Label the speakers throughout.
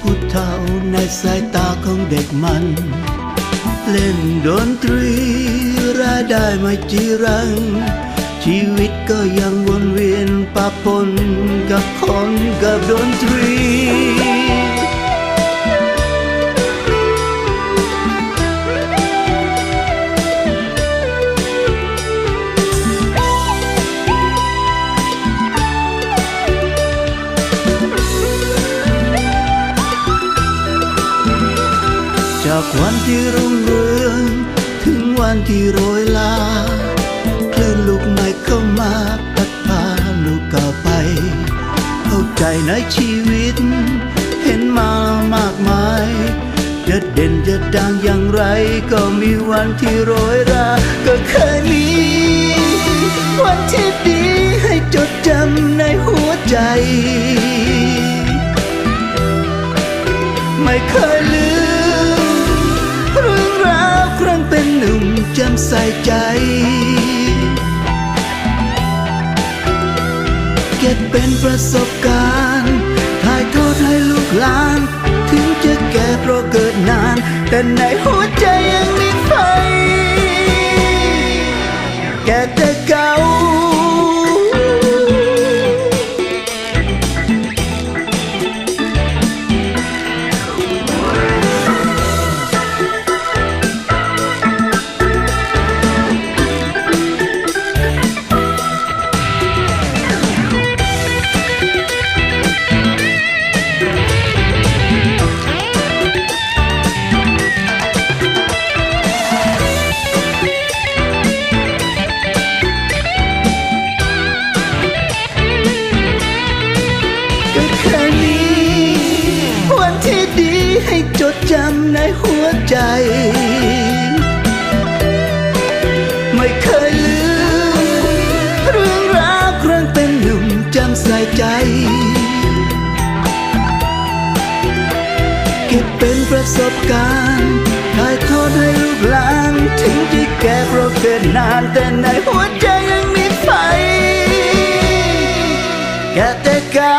Speaker 1: ผู้เฒ่าในสายตาของเด็กมัน เล่นดนตรีรายได้ไม่จีรัง ชีวิตก็ยังวนเวียนปะปนกับคนกับดนตรี จากวันที่รุ่งเรืองถึงวันที่โรยลา คลื่นลูกใหม่เข้ามาพัดพาลูกก่าไป เข้าใจในชีวิต เห็นมามากมาย จะเด่นจะดังอย่างไร ก็มีวันที่โรยรา ก็เคยมี วันที่ดีให้จดจำในหัวใจ ไม่เคย ใส่ใจ เก็บเป็นประสบการณ์ ถ่ายทอดให้ลูกหลาน ถึงจะแก่เพราะเกิดนาน แต่ในหัวใจยังมีไฟแก่แต่เก่าก็ จดจำในหัวใจ ไม่เคยลืม เรื่องราวครั้งเป็นหนุ่มจำใส่ใจ เก็บเป็นประสบการณ์ถ่ายทอดให้ลูกหลานถึงที่แก่เพราะเกิดนานแต่ในหัวใจยังมีไฟแก่แต่เก่า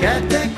Speaker 1: แค่แต่เก่